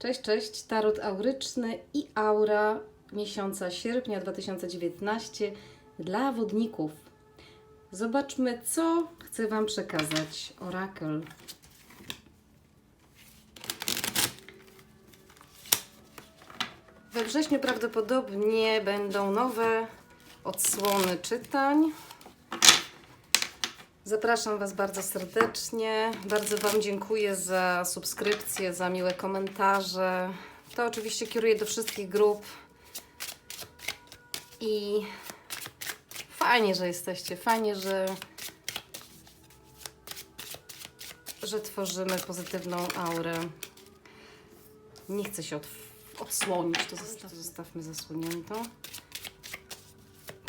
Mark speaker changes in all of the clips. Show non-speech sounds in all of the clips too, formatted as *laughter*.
Speaker 1: Cześć, cześć, tarot auryczny i aura miesiąca sierpnia 2019 dla wodników. Zobaczmy, co chce Wam przekazać orakel. We wrześniu prawdopodobnie będą nowe odsłony czytań. Zapraszam Was bardzo serdecznie. Bardzo Wam dziękuję za subskrypcję, za miłe komentarze. To oczywiście kieruję do wszystkich grup. I fajnie, że jesteście. Fajnie, że, że tworzymy pozytywną aurę. Nie chcę się od, odsłonić, to zostaw, zostawmy zasłoniętą.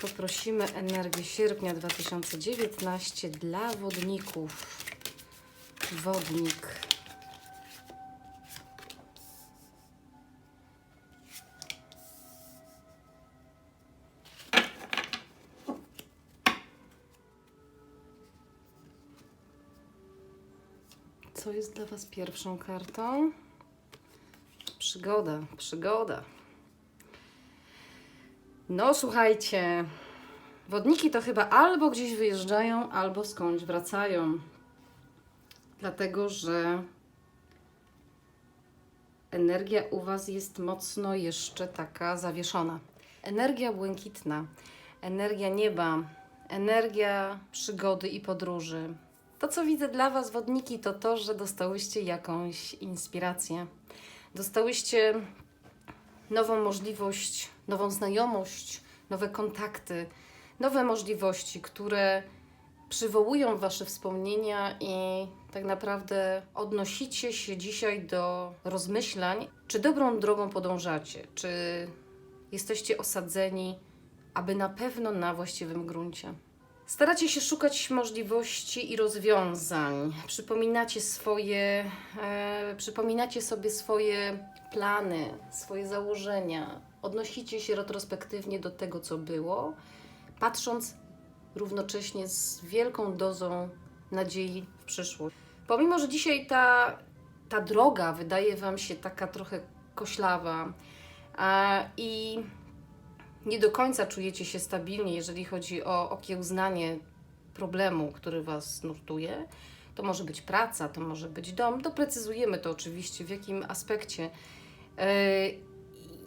Speaker 1: Poprosimy energię sierpnia 2019 dla wodników. Wodnik. Co jest dla Was pierwszą kartą? Przygoda, przygoda. No słuchajcie, wodniki to chyba albo gdzieś wyjeżdżają, albo skądś wracają. Dlatego, że energia u Was jest mocno jeszcze taka zawieszona. Energia błękitna, energia nieba, energia przygody i podróży. To, co widzę dla Was, wodniki, to to, że dostałyście jakąś inspirację. Dostałyście nową możliwość, nową znajomość, nowe kontakty, nowe możliwości, które przywołują Wasze wspomnienia i tak naprawdę odnosicie się dzisiaj do rozmyślań, czy dobrą drogą podążacie, czy jesteście osadzeni, aby na pewno na właściwym gruncie. Staracie się szukać możliwości i rozwiązań. Przypominacie swoje, e, przypominacie sobie swoje plany, swoje założenia. Odnosicie się retrospektywnie do tego, co było, patrząc równocześnie z wielką dozą nadziei w przyszłość. Pomimo, że dzisiaj ta, ta droga wydaje Wam się taka trochę koślawa a, i nie do końca czujecie się stabilnie, jeżeli chodzi o okiełznanie problemu, który Was nurtuje. To może być praca, to może być dom. Doprecyzujemy to oczywiście, w jakim aspekcie. Yy,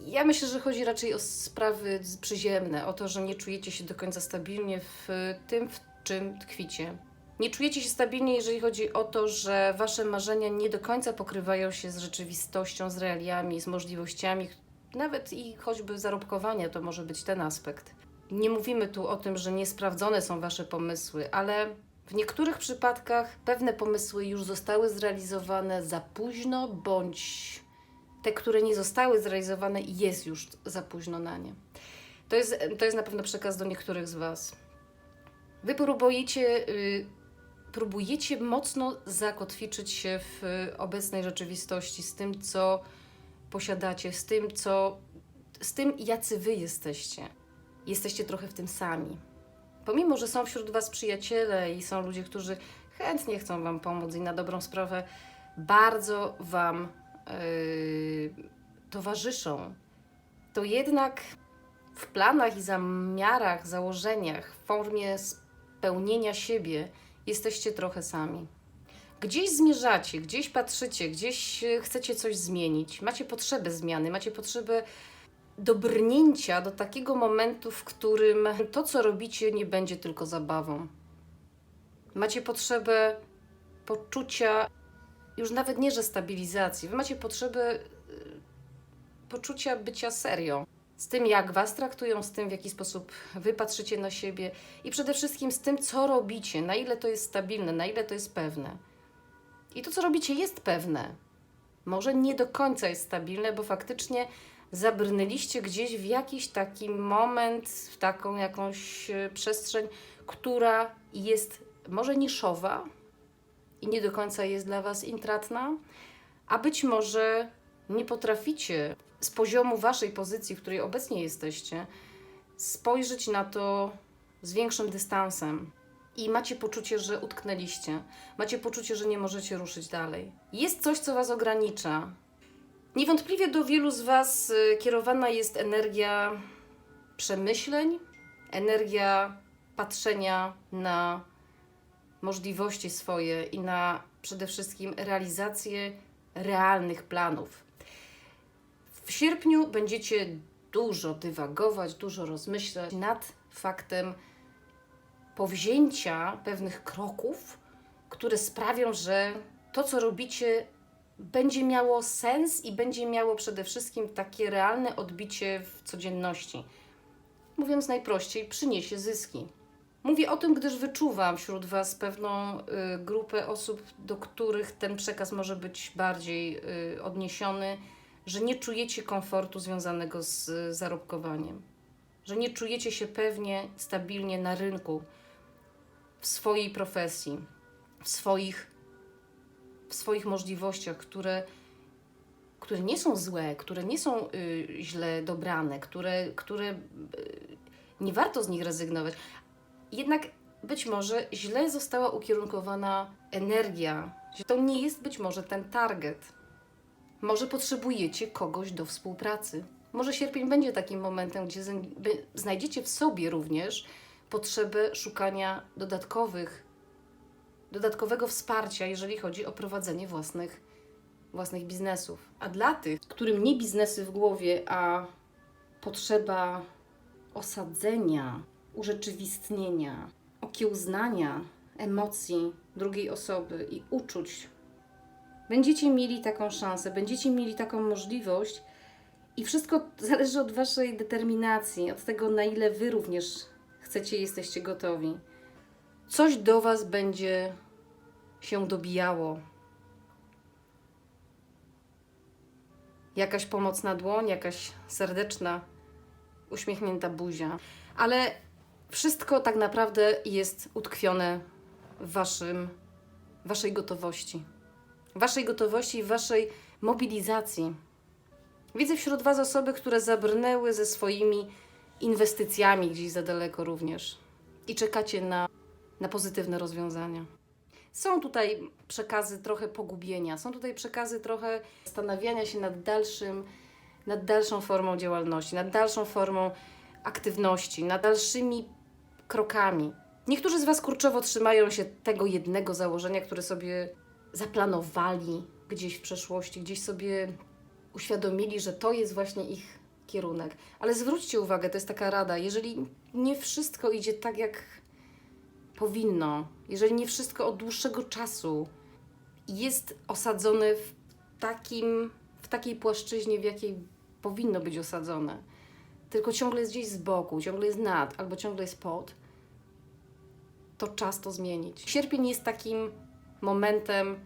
Speaker 1: Ja myślę, że chodzi raczej o sprawy przyziemne, o to, że nie czujecie się do końca stabilnie w tym, w czym tkwicie. Nie czujecie się stabilnie, jeżeli chodzi o to, że Wasze marzenia nie do końca pokrywają się z rzeczywistością, z realiami, z możliwościami, nawet i choćby zarobkowania to może być ten aspekt. Nie mówimy tu o tym, że niesprawdzone są Wasze pomysły, ale w niektórych przypadkach pewne pomysły już zostały zrealizowane za późno, bądź te, które nie zostały zrealizowane, jest już za późno na nie. To jest, to jest na pewno przekaz do niektórych z Was. Wy próbujecie, y, próbujecie mocno zakotwiczyć się w obecnej rzeczywistości, z tym, co posiadacie, z tym, co, z tym, jacy wy jesteście. Jesteście trochę w tym sami. Pomimo, że są wśród was przyjaciele i są ludzie, którzy chętnie chcą wam pomóc i na dobrą sprawę bardzo wam yy, towarzyszą, to jednak w planach i zamiarach, założeniach, w formie spełnienia siebie jesteście trochę sami. Gdzieś zmierzacie, gdzieś patrzycie, gdzieś e, chcecie coś zmienić, macie potrzebę zmiany, macie potrzebę dobrnięcia do takiego momentu, w którym to, co robicie, nie będzie tylko zabawą. Macie potrzebę poczucia, już nawet nie, że stabilizacji, wy macie potrzebę y, poczucia bycia serią. Z tym, jak was traktują, z tym, w jaki sposób wy patrzycie na siebie i przede wszystkim z tym, co robicie, na ile to jest stabilne, na ile to jest pewne. I to, co robicie, jest pewne. Może nie do końca jest stabilne, bo faktycznie zabrnęliście gdzieś w jakiś taki moment, w taką jakąś e, przestrzeń, która jest może niszowa i nie do końca jest dla Was intratna, a być może nie potraficie z poziomu Waszej pozycji, w której obecnie jesteście, spojrzeć na to z większym dystansem i macie poczucie, że utknęliście. Macie poczucie, że nie możecie ruszyć dalej. Jest coś, co Was ogranicza. Niewątpliwie do wielu z Was y, kierowana jest energia przemyśleń, energia patrzenia na możliwości swoje i na przede wszystkim realizację realnych planów. W sierpniu będziecie dużo dywagować, dużo rozmyślać nad faktem powzięcia pewnych kroków, które sprawią, że to, co robicie, będzie miało sens i będzie miało przede wszystkim takie realne odbicie w codzienności. Mówiąc najprościej, przyniesie zyski. Mówię o tym, gdyż wyczuwam wśród Was pewną y, grupę osób, do których ten przekaz może być bardziej y, odniesiony, że nie czujecie komfortu związanego z y, zarobkowaniem, że nie czujecie się pewnie, stabilnie na rynku, w swojej profesji, w swoich, w swoich możliwościach, które, które nie są złe, które nie są y, źle dobrane, które, które y, nie warto z nich rezygnować. Jednak być może źle została ukierunkowana energia. To nie jest być może ten target. Może potrzebujecie kogoś do współpracy. Może sierpień będzie takim momentem, gdzie znajdziecie w sobie również potrzebę szukania dodatkowych, dodatkowego wsparcia, jeżeli chodzi o prowadzenie własnych, własnych biznesów. A dla tych, którym nie biznesy w głowie, a potrzeba osadzenia, urzeczywistnienia, okiełznania emocji drugiej osoby i uczuć, będziecie mieli taką szansę, będziecie mieli taką możliwość. I wszystko zależy od Waszej determinacji, od tego, na ile Wy również chcecie, jesteście gotowi. Coś do Was będzie się dobijało. Jakaś pomocna dłoń, jakaś serdeczna, uśmiechnięta buzia. Ale wszystko tak naprawdę jest utkwione w waszym, Waszej gotowości. Waszej gotowości i Waszej mobilizacji. Widzę wśród Was osoby, które zabrnęły ze swoimi inwestycjami gdzieś za daleko również i czekacie na, na pozytywne rozwiązania. Są tutaj przekazy trochę pogubienia, są tutaj przekazy trochę zastanawiania się nad dalszym, nad dalszą formą działalności, nad dalszą formą aktywności, nad dalszymi krokami. Niektórzy z Was kurczowo trzymają się tego jednego założenia, które sobie zaplanowali gdzieś w przeszłości, gdzieś sobie uświadomili, że to jest właśnie ich kierunek. Ale zwróćcie uwagę, to jest taka rada, jeżeli nie wszystko idzie tak, jak powinno, jeżeli nie wszystko od dłuższego czasu jest osadzone w, takim, w takiej płaszczyźnie, w jakiej powinno być osadzone, tylko ciągle jest gdzieś z boku, ciągle jest nad albo ciągle jest pod, to czas to zmienić. Sierpień jest takim momentem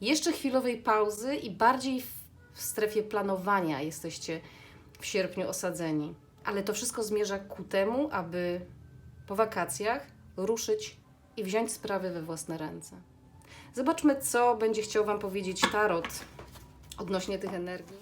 Speaker 1: jeszcze chwilowej pauzy i bardziej w, w strefie planowania jesteście w sierpniu osadzeni. Ale to wszystko zmierza ku temu, aby po wakacjach ruszyć i wziąć sprawy we własne ręce. Zobaczmy, co będzie chciał Wam powiedzieć Tarot odnośnie tych energii.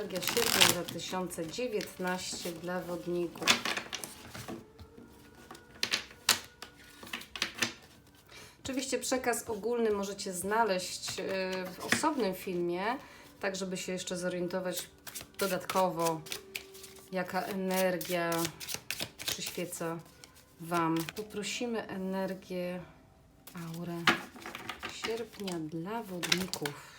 Speaker 1: Energia sierpnia 2019 dla wodników. Oczywiście przekaz ogólny możecie znaleźć e, w osobnym filmie, tak żeby się jeszcze zorientować dodatkowo, jaka energia przyświeca Wam. Poprosimy energię, aurę sierpnia dla wodników.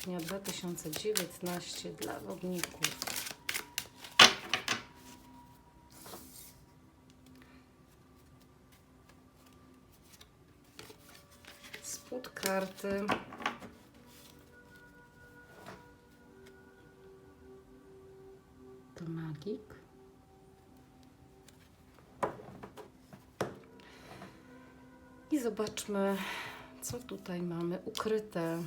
Speaker 1: Sierpnia 2019 dla wodników. Spód karty. To magik. I zobaczmy, co tutaj mamy ukryte.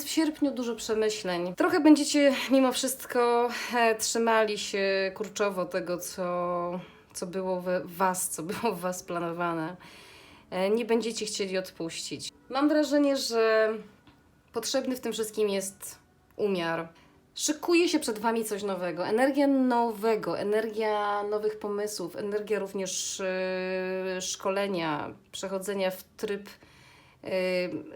Speaker 1: Więc w sierpniu dużo przemyśleń. Trochę będziecie mimo wszystko e, trzymali się kurczowo tego, co, co było we was, co było w was planowane. E, nie będziecie chcieli odpuścić. Mam wrażenie, że potrzebny w tym wszystkim jest umiar. Szykuje się przed Wami coś nowego, energia nowego, energia nowych pomysłów, energia również e, szkolenia, przechodzenia w tryb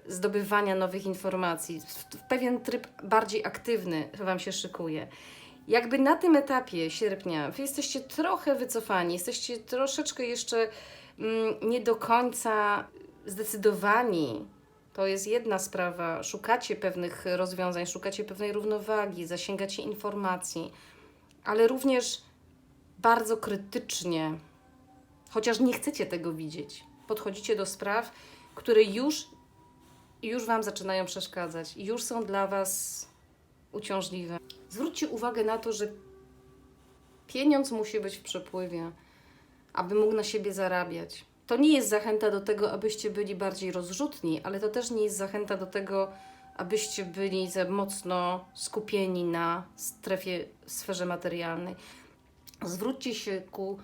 Speaker 1: zdobywania nowych informacji, w, w pewien tryb bardziej aktywny Wam się szykuje. Jakby na tym etapie sierpnia Wy jesteście trochę wycofani, jesteście troszeczkę jeszcze mm, nie do końca zdecydowani. To jest jedna sprawa. Szukacie pewnych rozwiązań, szukacie pewnej równowagi, zasięgacie informacji, ale również bardzo krytycznie, chociaż nie chcecie tego widzieć, podchodzicie do spraw, które już, już Wam zaczynają przeszkadzać, już są dla Was uciążliwe. Zwróćcie uwagę na to, że pieniądz musi być w przepływie, aby mógł na siebie zarabiać. To nie jest zachęta do tego, abyście byli bardziej rozrzutni, ale to też nie jest zachęta do tego, abyście byli za mocno skupieni na strefie, sferze materialnej. Zwróćcie się ku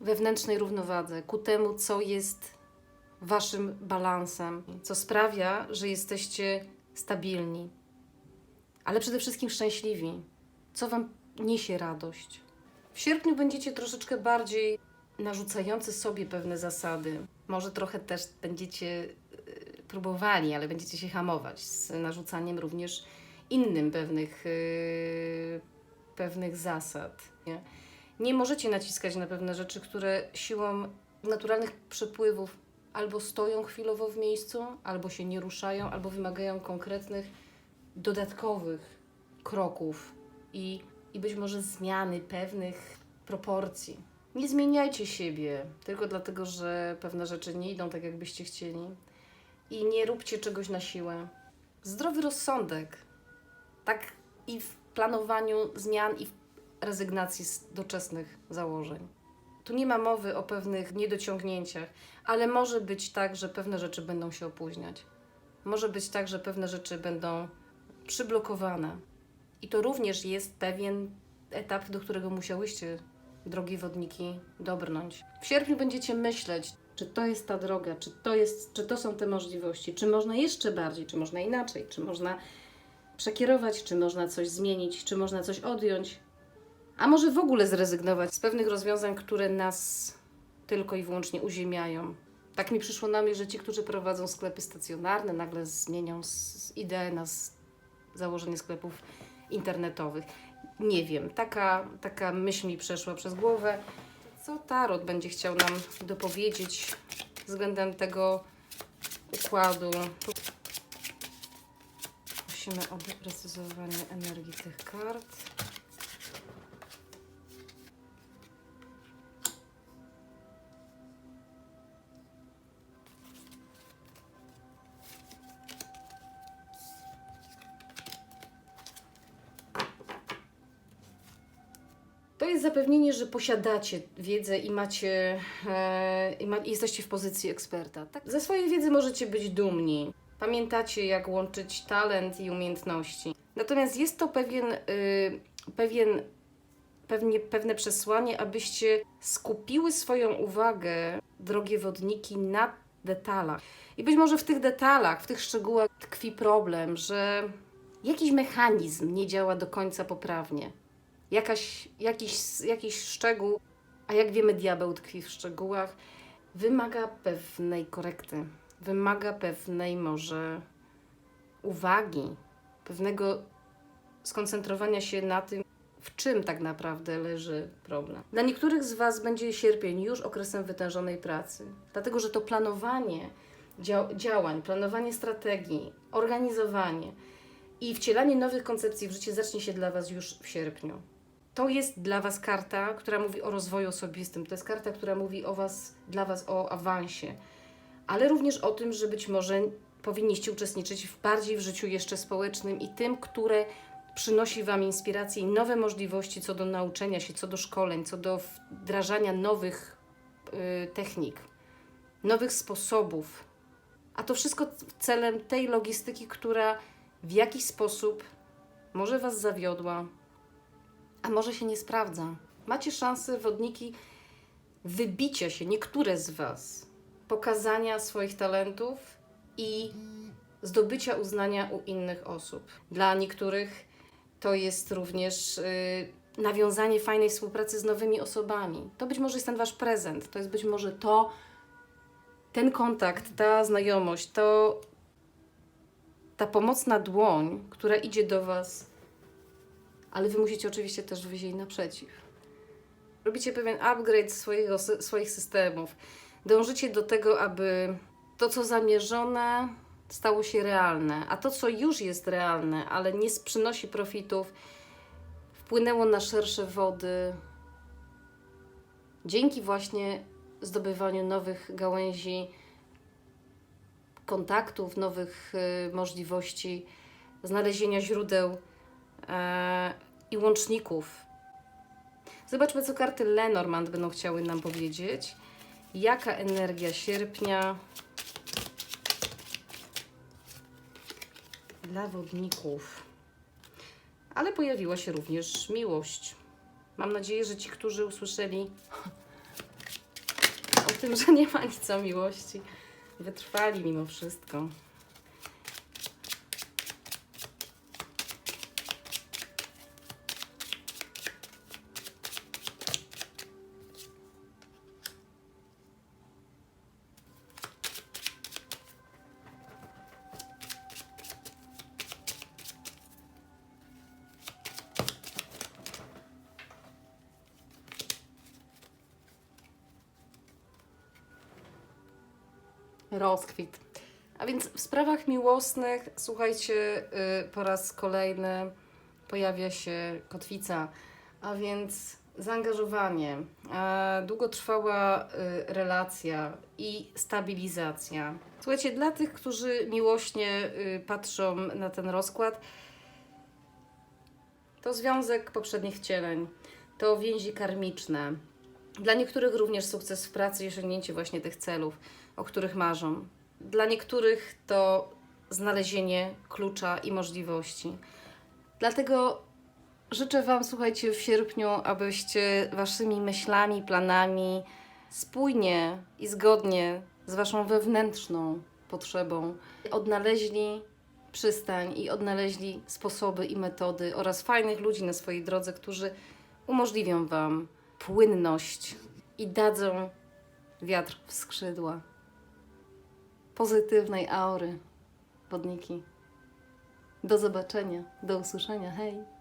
Speaker 1: wewnętrznej równowadze, ku temu, co jest waszym balansem, co sprawia, że jesteście stabilni, ale przede wszystkim szczęśliwi. Co wam niesie radość? W sierpniu będziecie troszeczkę bardziej narzucający sobie pewne zasady. Może trochę też będziecie y, próbowali, ale będziecie się hamować z narzucaniem również innym pewnych, y, pewnych zasad. Nie? nie możecie naciskać na pewne rzeczy, które siłą naturalnych przepływów albo stoją chwilowo w miejscu, albo się nie ruszają, albo wymagają konkretnych, dodatkowych kroków i, i być może zmiany pewnych proporcji. Nie zmieniajcie siebie tylko dlatego, że pewne rzeczy nie idą tak, jakbyście chcieli. I nie róbcie czegoś na siłę. Zdrowy rozsądek. Tak i w planowaniu zmian, i w rezygnacji z doczesnych założeń. Tu nie ma mowy o pewnych niedociągnięciach, ale może być tak, że pewne rzeczy będą się opóźniać. Może być tak, że pewne rzeczy będą przyblokowane. I to również jest pewien etap, do którego musiałyście drogi wodniki, dobrnąć. W sierpniu będziecie myśleć, czy to jest ta droga, czy to, jest, czy to są te możliwości, czy można jeszcze bardziej, czy można inaczej, czy można przekierować, czy można coś zmienić, czy można coś odjąć, a może w ogóle zrezygnować z pewnych rozwiązań, które nas tylko i wyłącznie uziemiają. Tak mi przyszło na myśl, że ci, którzy prowadzą sklepy stacjonarne, nagle zmienią ideę na założenie sklepów internetowych. Nie wiem, taka, taka myśl mi przeszła przez głowę. Co Tarot będzie chciał nam dopowiedzieć względem tego układu? Prosimy o doprecyzowanie energii tych kart. Zapewnienie, że posiadacie wiedzę i macie, e, i ma, jesteście w pozycji eksperta. Tak? Ze swojej wiedzy możecie być dumni. Pamiętacie, jak łączyć talent i umiejętności. Natomiast jest to pewien, y, pewien, pewnie, pewne przesłanie, abyście skupiły swoją uwagę, drogie wodniki, na detalach. I być może w tych detalach, w tych szczegółach tkwi problem, że jakiś mechanizm nie działa do końca poprawnie jakaś, jakiś, jakiś szczegół, a jak wiemy, diabeł tkwi w szczegółach, wymaga pewnej korekty, wymaga pewnej może uwagi, pewnego skoncentrowania się na tym, w czym tak naprawdę leży problem. Dla niektórych z Was będzie sierpień już okresem wytężonej pracy, dlatego że to planowanie dział działań, planowanie strategii, organizowanie i wcielanie nowych koncepcji w życie zacznie się dla Was już w sierpniu. To jest dla Was karta, która mówi o rozwoju osobistym. To jest karta, która mówi o was, dla Was o awansie, ale również o tym, że być może powinniście uczestniczyć w bardziej w życiu jeszcze społecznym i tym, które przynosi Wam inspiracje i nowe możliwości co do nauczenia się, co do szkoleń, co do wdrażania nowych y, technik, nowych sposobów. A to wszystko celem tej logistyki, która w jakiś sposób może Was zawiodła, a może się nie sprawdza. Macie szansę, wodniki, wybicia się, niektóre z Was, pokazania swoich talentów i zdobycia uznania u innych osób. Dla niektórych to jest również y, nawiązanie fajnej współpracy z nowymi osobami. To być może jest ten Wasz prezent, to jest być może to, ten kontakt, ta znajomość, to ta pomocna dłoń, która idzie do Was, ale Wy musicie oczywiście też wyjść jej naprzeciw. Robicie pewien upgrade swojego, swoich systemów. Dążycie do tego, aby to, co zamierzone, stało się realne, a to, co już jest realne, ale nie przynosi profitów, wpłynęło na szersze wody dzięki właśnie zdobywaniu nowych gałęzi, kontaktów, nowych y, możliwości, znalezienia źródeł i łączników. Zobaczmy, co karty Lenormand będą chciały nam powiedzieć. Jaka energia sierpnia dla wodników? Ale pojawiła się również miłość. Mam nadzieję, że ci, którzy usłyszeli *laughs* o tym, że nie ma nic o miłości, wytrwali mimo wszystko. Rozkwit. A więc w sprawach miłosnych, słuchajcie, y, po raz kolejny pojawia się kotwica, a więc zaangażowanie, długotrwała y, relacja i stabilizacja. Słuchajcie, dla tych, którzy miłośnie y, patrzą na ten rozkład, to związek poprzednich wcieleń, to więzi karmiczne. Dla niektórych również sukces w pracy i osiągnięcie właśnie tych celów o których marzą. Dla niektórych to znalezienie klucza i możliwości. Dlatego życzę Wam, słuchajcie, w sierpniu, abyście Waszymi myślami, planami spójnie i zgodnie z Waszą wewnętrzną potrzebą odnaleźli przystań i odnaleźli sposoby i metody oraz fajnych ludzi na swojej drodze, którzy umożliwią Wam płynność i dadzą wiatr w skrzydła pozytywnej aury, podniki. Do zobaczenia, do usłyszenia, hej!